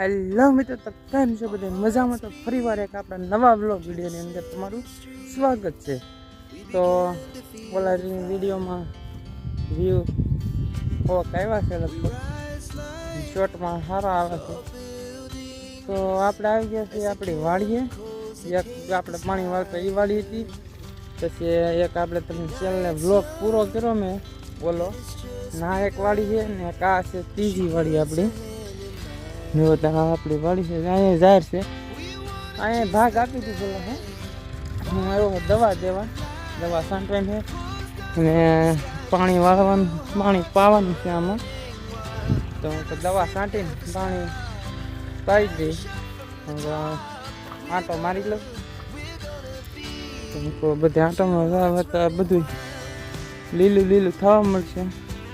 Hello મિત્રો, તો કેમ છો બધા? મજામાં તો ફરીવાર એક આપણા નવા બ્લોગ વિડીયોની અંદર તમારું સ્વાગત છે. તો ઓલા વિડીયોમાં વ્યૂ થોડોક આવ્યા છે લગભગ. શોર્ટમાં સારા આવે છે. તો આપણે આવી ગયા છીએ આપણી વાડીએ. એક આપણે પાણી વાળતા એ વાડી હતી. પછી એક આપણે તમે ચેનલને બ્લોગ પૂરો કર્યો મેં. બોલો, ના એક વાડી છે ને એક આ છે ત્રીજી વાડી આપણી. જો તો આપણી વાડી છે, અહીંયા જાહેર છે. અહીંયા ભાગ આપી દીધો હે હું આવ્યો દવા દેવા. દવા છાંટવાની છે. અને પાણી વાળવાનું, પાણી પાવાનું છે આમાં. તો હું તો દવા છાંટીને પાણી પાઈ દઈ આંટો મારી લઉં. તો બધે આંટોમાં બધું લીલું લીલું થવા મળશે.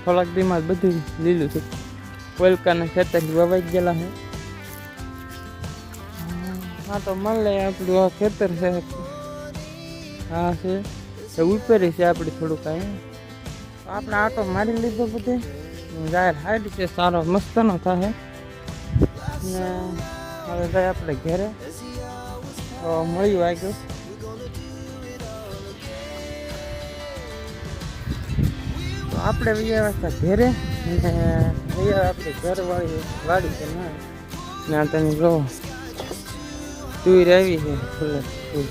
થોડાક દીમાં બધું લીલું છે. કોલકાના ખેતર વવાઈ ગયેલા છે હા તો મળે આપણું આ ખેતર છે હા છે એ ઉપેરી છે આપણે થોડુંક અહીંયા તો આપણે આટો મારી લીધો બધે જાહેર હાઈટ છે સારો મસ્તનો થાય ને હવે જાય આપણે ઘેરે તો મળી વાગ્યું તો આપણે વૈયા હતા ઘેરે વૈયા આપણે ઘરવાળી વાડી છે ને. ના, તમે જો. તુર આવી છે ફૂલે, ફૂલ.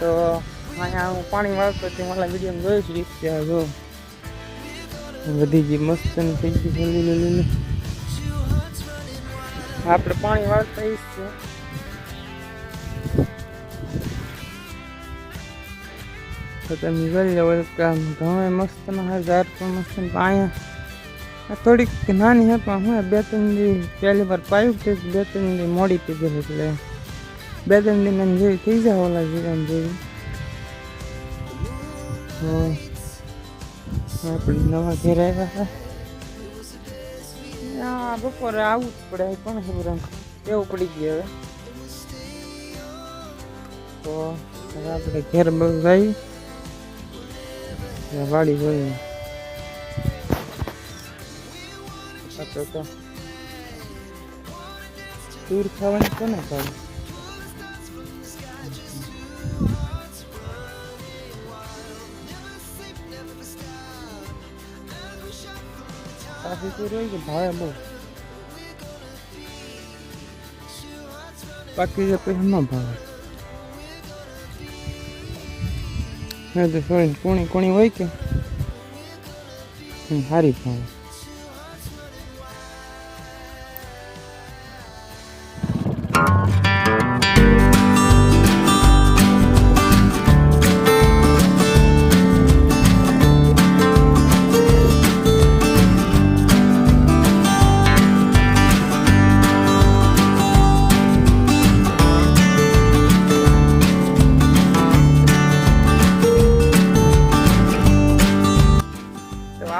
તો અહીંયા હું પાણી વાળતો તે મારા વીડિયો જોઈશ રીક્ષા જો. બધી જે મસ્ત થઈ ગઈ છે લીલું. લીલું આપણે પાણી વાળતા જ છે તો તમે જોઈ લો કામ ઘઉં મસ્ત ના હજાર પણ મસ્ત ને અહીંયા થોડીક નાની હે પણ હું બે ત્રણ દી પહેલી વાર પાયું છે બે ત્રણ દી મોડી થઈ ગઈ એટલે બે ત્રણ દિન એમ જેવી થઈ જાય ઓલા જીરામ જેવી તો આપણે નવા ઘેર આવ્યા હતા આ બપોરે આવવું જ પડે કોણ ખબર આમ કેવું પડી ગયું હવે તો હવે આપણે ઘેર બગાવી વાડી જોઈ તો તો તૂર ખાવાની કોને ખાવી કાફી તૂર હોય કે ભાવે બહુ બાકી જે પછી ન ભાવે તો સોરી કોણી કોણી હોય કે? સારી ભાવે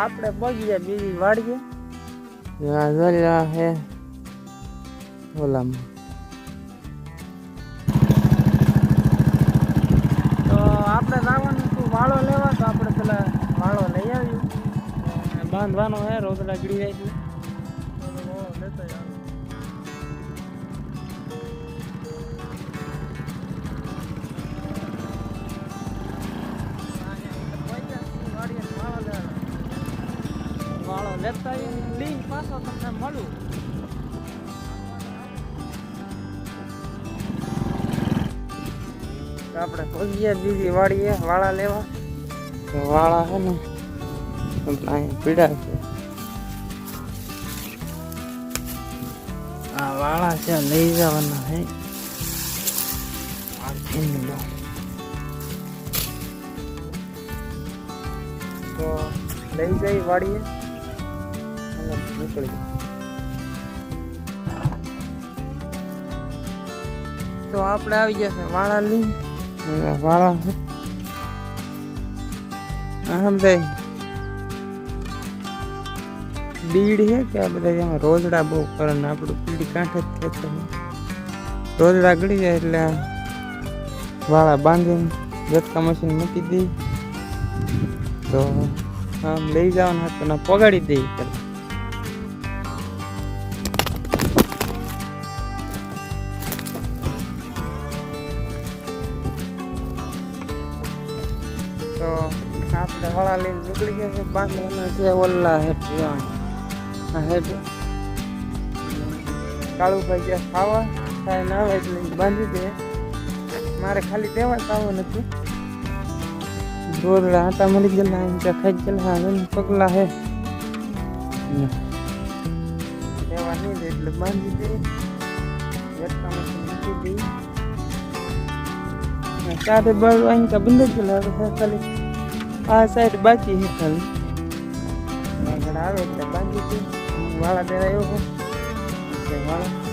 આપણે પગી જાય બીજી વાડીએ. આ હે. ઓલામાં. તો આપણે જવાનું તું વાળો લેવા? તો આપણે પેલા વાળો લઈ આવ્યું બાંધવાનો હે રોતડા ગળી જાય પાછો તમને મળું આપણે પગીએ બીજી વાડીએ વાળા લેવા. તો વાળા છે ને પીડા છે. આ વાળા છે, લઈ જવાના હે આ તો લઈ જઈ અને નીકળી તો આપણે આવી જશે, વાળા લઈ. વાળા સમજાય બીડ છે કે આ બધા રોજડા બહુ કરે ને આપણું પીડી કાંઠે જ ખેતર રોજડા ગળી જાય એટલે વાળા બાંધીને ઝટકા મશીન મૂકી દઈ તો આમ લઈ જવાના ના પગાડી દે તો આપણે હળા લઈને નીકળી ગયા છે બાંધવાના છે ઓલા હેઠ જવાનું હેઠ કાળુભાઈ ગયા ખાવા ખાય ના આવે એટલે બાંધી દે. મારે ખાલી દેવા ખાવા નથી. દોરડા આટા મળી ગયેલા એમ કે ખાઈ ગયેલા હવે પગલા હે. તેવા નહીં દે એટલે બાંધી દે. વેટકામાં મૂકી દઈ સાડે બાર અહીં કા બંધ જ હવે ખાલી. આ સાઈડ બાકી છે ખાલી. આગળ આવે એટલે બાકી દે વાળા દેરાયો છે. વાળા.